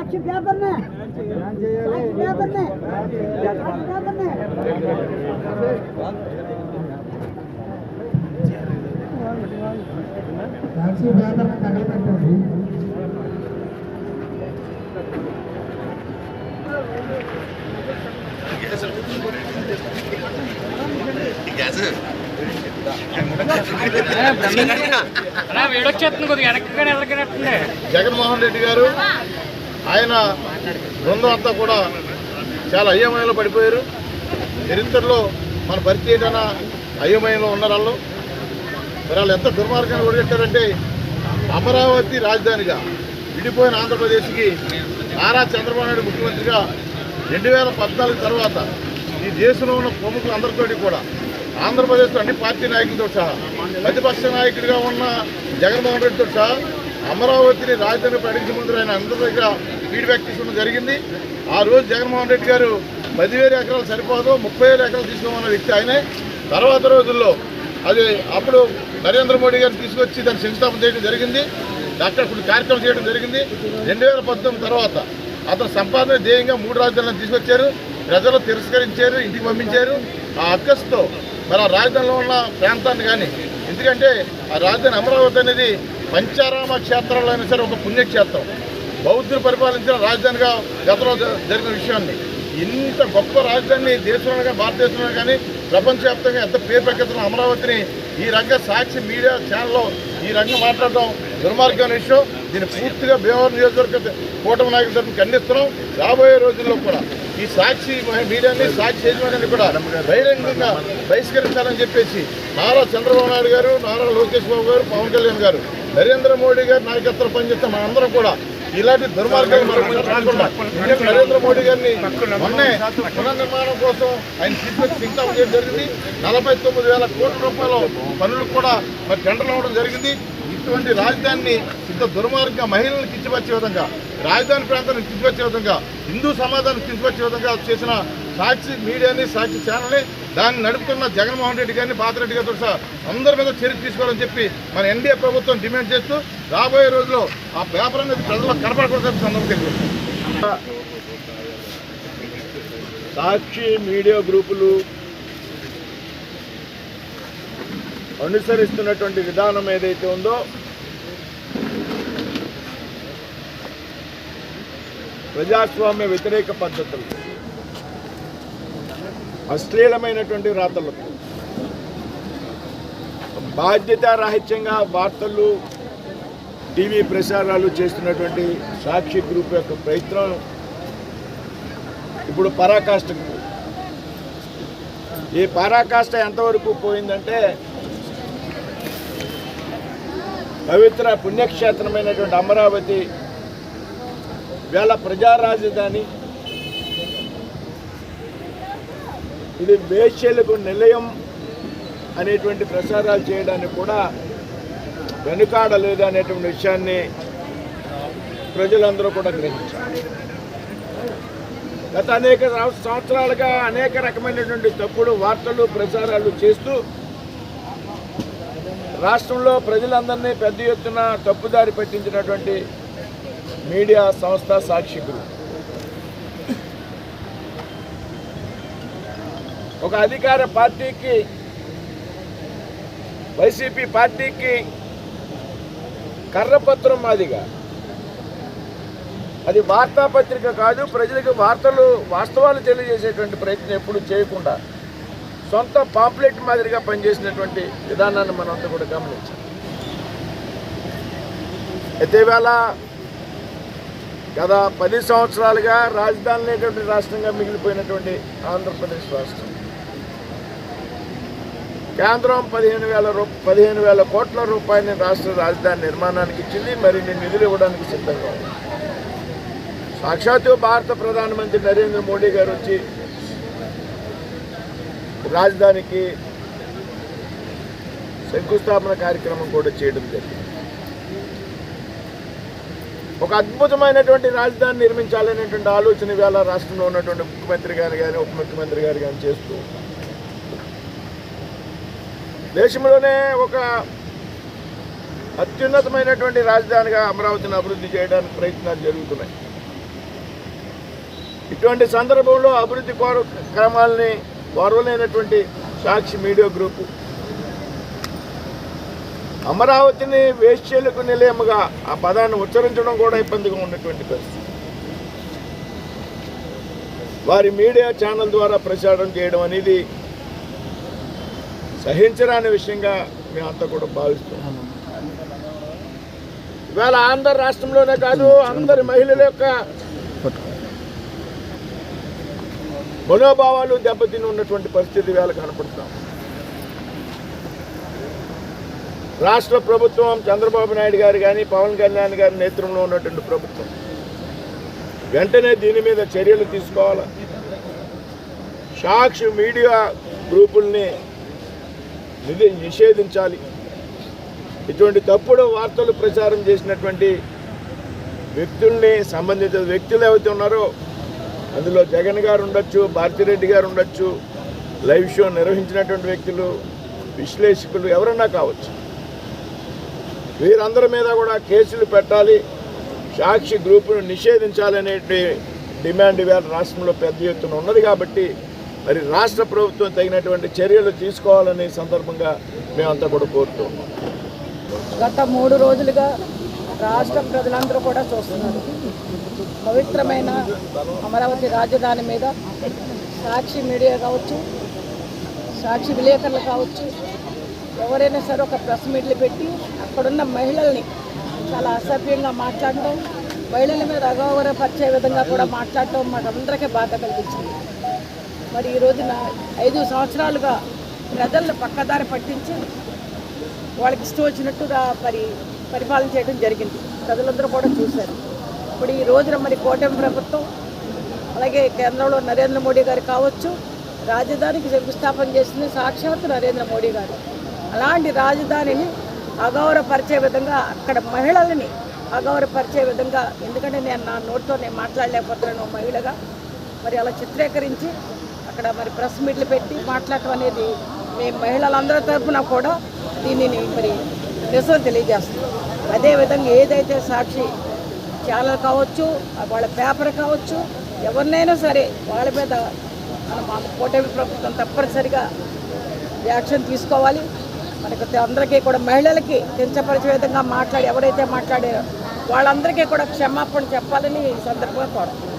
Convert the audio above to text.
సాక్షి పేపర్నే సాక్షి పేపర్నే సాక్షి పేపర్నే సాక్షి paper తగలబెట్టండి అలా వేడొచ్చేస్తుంది కొద్దిగా వెనక్కి కానీ ఎదరికినట్టుండే జగన్మోహన్ రెడ్డి గారు ఆయన బృందం అంతా కూడా చాలా అయోమయంలో పడిపోయారు. చరిత్రలో మన పరిచయం అయోమయంలో ఉన్నారు వాళ్ళు మరి వాళ్ళు ఎంత దుర్మార్గాన్ని ఒడిగట్టారంటే అమరావతి రాజధానిగా విడిపోయిన ఆంధ్రప్రదేశ్కి నారా చంద్రబాబు నాయుడు ముఖ్యమంత్రిగా రెండు వేల పద్నాలుగు తర్వాత ఈ దేశంలో ఉన్న ప్రముఖులందరితోటి కూడా ఆంధ్రప్రదేశ్లో అన్ని పార్టీ నాయకులతో సహా ప్రతిపక్ష నాయకుడిగా ఉన్న జగన్మోహన్ రెడ్డితో సహా అమరావతిని రాజధాని ప్రకటించే ముందు ఆయన అందరి దగ్గర ఫీడ్బ్యాక్ తీసుకోవడం జరిగింది. ఆ రోజు జగన్మోహన్ రెడ్డి గారు పదివేల ఎకరాలు సరిపోదు ముప్పై వేల ఎకరాలు తీసుకోమన్న వ్యక్తి ఆయనే. తర్వాత రోజుల్లో అది అప్పుడు నరేంద్ర మోడీ గారిని తీసుకొచ్చి దాన్ని శంకుస్థాపన చేయడం జరిగింది. అక్కడ కొన్ని కార్యక్రమం చేయడం జరిగింది. రెండు వేల పంతొమ్మిది తర్వాత అతను సంపాదన ధ్యేయంగా మూడు రాజధానులను తీసుకొచ్చారు. ప్రజలు తిరస్కరించారు ఇంటికి పంపించారు. ఆ అక్కస్తో మరి ఆ రాజధానిలో ఉన్న ప్రాంతాన్ని కానీ ఎందుకంటే ఆ రాజధాని అమరావతి అనేది పంచారామ క్షేత్రంలో అయినా సరే ఒక పుణ్యక్షేత్రం. బౌద్ధులు పరిపాలించిన రాజధానిగా గతంలో జ- జరిగిన విషయాన్ని. ఇంత గొప్ప రాజధాని దేశంలో కానీ భారతదేశంలో కానీ ప్రపంచవ్యాప్తంగా ఎంత పేరు ప్రఖ్యాతున్న అమరావతిని ఈ రంగ సాక్షి మీడియా ఛానల్లో ఈ రంగం మాట్లాడడం దుర్మార్గమైన విషయం. దీన్ని పూర్తిగా భీమవరం నియోజకవర్గ కూటమి నాయకుల తరఫున ఖండిస్తున్నాం. రాబోయే రోజుల్లో కూడా ఈ సాక్షి మీడియాని సాక్షి యజమాని కూడా బహిరంగంగా బహిష్కరించాలని చెప్పేసి నారా చంద్రబాబు నాయుడు గారు నారా లోకేష్ బాబు గారు పవన్ కళ్యాణ్ గారు నరేంద్ర మోడీ గారు నాయకత్వం పనిచేస్తే మనందరం కూడా ఇలాంటి దుర్మార్గాలు మనం నరేంద్ర మోడీ గారిని మొన్నే పునర్నిర్మాణం కోసం ఆయన సింకాపం చేయడం జరిగింది. నలభై తొమ్మిది వేల కోట్ల రూపాయల పనులు కూడా మరి టెండర్లు అవ్వడం జరిగింది. ఇటువంటి రాజధానిని ఇంత దుర్మార్గంగా మహిళలను కించపరిచే విధంగా రాజధాని ప్రాంతాన్ని కించపరిచే విధంగా హిందూ సమాజాన్ని కించపరిచే విధంగా చేసిన సాక్షి మీడియాని సాక్షి ఛానల్ని దాన్ని నడుపుతున్న జగన్మోహన్ రెడ్డి గారిని పాతిరెడ్డి గారితో సహా అందరి మీద చర్య తీసుకోవాలని చెప్పి మన ఎన్డీఏ ప్రభుత్వం డిమాండ్ చేస్తూ రాబోయే రోజుల్లో ఆ పేపర్ అనేది ప్రజలకు కనపడకూడదని సందర్భం సాక్షి మీడియా గ్రూపులు అనుసరిస్తున్నటువంటి విధానం ఏదైతే ఉందో ప్రజాస్వామ్య వ్యతిరేక పద్ధతులు. అశ్లీలమైనటువంటి రాతలకు బాధ్యతారాహిత్యంగా వార్తలు టీవీ ప్రసారాలు చేస్తున్నటువంటి సాక్షి గ్రూప్ యొక్క ప్రయత్నం ఇప్పుడు పరాకాష్ఠకు ఈ పరాకాష్ఠ ఎంతవరకు పోయిందంటే పవిత్ర పుణ్యక్షేత్రమైనటువంటి అమరావతి వేళ ప్రజా రాజధాని ఇది వేశ్యలకు నిలయం అనేటువంటి ప్రసారాలు చేయడానికి కూడా వెనుకాడలేదు అనేటువంటి విషయాన్ని ప్రజలందరూ కూడా గ్రహించారు గత అనేక సంవత్సరాలుగా అనేక రకమైనటువంటి తప్పుడు వార్తలు ప్రచారాలు చేస్తూ రాష్ట్రంలో ప్రజలందరినీ పెద్ద ఎత్తున తప్పుదారి పట్టించినటువంటి మీడియా సంస్థ సాక్షి ఒక అధికార పార్టీకి వైసీపీ పార్టీకి కర్రపత్రం మాదిగా. అది వార్తాపత్రిక కాదు ప్రజలకు వార్తలు వాస్తవాలు తెలియజేసేటువంటి ప్రయత్నం ఎప్పుడు చేయకుండా సొంత పాంప్లెట్ మాదిరిగా పనిచేసినటువంటి విధానాన్ని మనం అంతా కూడా గమనించాం అయితే ఇవాళ గత పది సంవత్సరాలుగా రాజధాని లేనటువంటి రాష్ట్రంగా మిగిలిపోయినటువంటి ఆంధ్రప్రదేశ్ రాష్ట్రం. కేంద్రం పదిహేను వేల రూ పదిహేను వేల కోట్ల రూపాయలని రాష్ట్ర రాజధాని నిర్మాణానికి ఇచ్చింది. మరిన్ని నిధులు ఇవ్వడానికి సిద్ధంగా ఉంది. సాక్షాత్తు భారత ప్రధానమంత్రి నరేంద్ర మోడీ గారు వచ్చి రాజధానికి శంకుస్థాపన కార్యక్రమం కూడా చేయడం జరిగింది. ఒక అద్భుతమైనటువంటి రాజధాని నిర్మించాలనేటువంటి ఆలోచన వేళ రాష్ట్రంలో ఉన్నటువంటి ముఖ్యమంత్రి గారు కానీ ఉప ముఖ్యమంత్రి గారు కానీ చేస్తూ దేశంలోనే ఒక అత్యున్నతమైనటువంటి రాజధానిగా అమరావతిని అభివృద్ధి చేయడానికి ప్రయత్నాలు జరుగుతున్నాయి. ఇటువంటి సందర్భంలో అభివృద్ధి కోర క్రమాలని కోరలేనటువంటి సాక్షి మీడియా గ్రూపు అమరావతిని వేశ్యలకు నిలయముగా ఆ పదాన్ని ఉచ్చరించడం కూడా ఇబ్బందిగా ఉన్నటువంటి పరిస్థితి. వారి మీడియా ఛానల్ ద్వారా ప్రచారం చేయడం అనేది సహించరాని విషయంగా మేమంతా కూడా భావిస్తున్నాం. ఇవాళ ఆంధ్ర రాష్ట్రంలోనే కాదు అందరి మహిళల యొక్క మనోభావాలు దెబ్బతిని ఉన్నటువంటి పరిస్థితి వేళ కనపడుతాం రాష్ట్ర ప్రభుత్వం చంద్రబాబు నాయుడు గారు కానీ పవన్ కళ్యాణ్ గారి నేతృత్వంలో ఉన్నటువంటి ప్రభుత్వం వెంటనే దీని మీద చర్యలు తీసుకోవాలి? సాక్షి మీడియా గ్రూపుల్ని నిషేధించాలి. ఇటువంటి తప్పుడు వార్తలు ప్రచారం చేసినటువంటి వ్యక్తుల్ని సంబంధిత వ్యక్తులు ఎవరైతే ఉన్నారో అందులో జగన్ గారు ఉండొచ్చు భారతిరెడ్డి గారు ఉండొచ్చు లైవ్ షో నిర్వహించినటువంటి వ్యక్తులు విశ్లేషకులు ఎవరన్నా కావచ్చు. వీరందరి మీద కూడా కేసులు పెట్టాలి. సాక్షి గ్రూపును నిషేధించాలనే డిమాండ్ ఇవాళ రాష్ట్రంలో పెద్ద ఎత్తున ఉన్నది కాబట్టి మరి రాష్ట్ర ప్రభుత్వం తగినటువంటి చర్యలు తీసుకోవాలనే సందర్భంగా మేమంతా కూడా కోరుతున్నాం గత మూడు రోజులుగా రాష్ట్ర ప్రజలందరూ కూడా చూస్తున్నారు. పవిత్రమైన అమరావతి రాజధాని మీద సాక్షి మీడియా కావచ్చు సాక్షి విలేకరులు కావచ్చు ఎవరైనా సరే ఒక ప్రెస్ మీట్లు పెట్టి అక్కడున్న మహిళల్ని చాలా అసభ్యంగా మాట్లాడటం మహిళల మీద అగౌరవపరిచే విధంగా కూడా మాట్లాడటం మాకందరికీ బాధ కలిగించింది. మరి ఈ రోజున ఐదు సంవత్సరాలుగా ప్రజలను పక్కదారి పట్టించి వాళ్ళకి ఇష్టం వచ్చినట్టుగా మరి పరిపాలన చేయడం జరిగింది. ప్రజలందరూ కూడా చూశారు. ఇప్పుడు ఈ రోజున మరి కూటమి ప్రభుత్వం అలాగే కేంద్రంలో నరేంద్ర మోడీ గారు కావచ్చు రాజధానికి శంకుస్థాపన చేసింది సాక్షాత్ నరేంద్ర మోడీ గారు. అలాంటి రాజధానిని అగౌరవపరిచే విధంగా అక్కడ మహిళలని అగౌరవపరిచే విధంగా ఎందుకంటే నేను నా నోటితో నేను మాట్లాడలేకపోతున్నాను మహిళగా మరి అలా చిత్రీకరించి అక్కడ మరి ప్రెస్ మీట్లు పెట్టి మాట్లాడటం అనేది మేము మహిళలందరి తరఫున కూడా దీనిని మరి నిరసన తెలియజేస్తున్నాం. అదేవిధంగా ఏదైతే సాక్షి ఛానల్ కావచ్చు వాళ్ళ పేపర్ కావచ్చు ఎవరినైనా సరే వాళ్ళ మీద మనం మా కూటమి ప్రభుత్వం తప్పనిసరిగా యాక్షన్ తీసుకోవాలి. మనకు అందరికీ కూడా మహిళలకి కించపరిచే విధంగా మాట్లాడి ఎవరైతే మాట్లాడారో వాళ్ళందరికీ కూడా క్షమాపణ చెప్పాలని ఈ సందర్భంగా కోరుతున్నాం.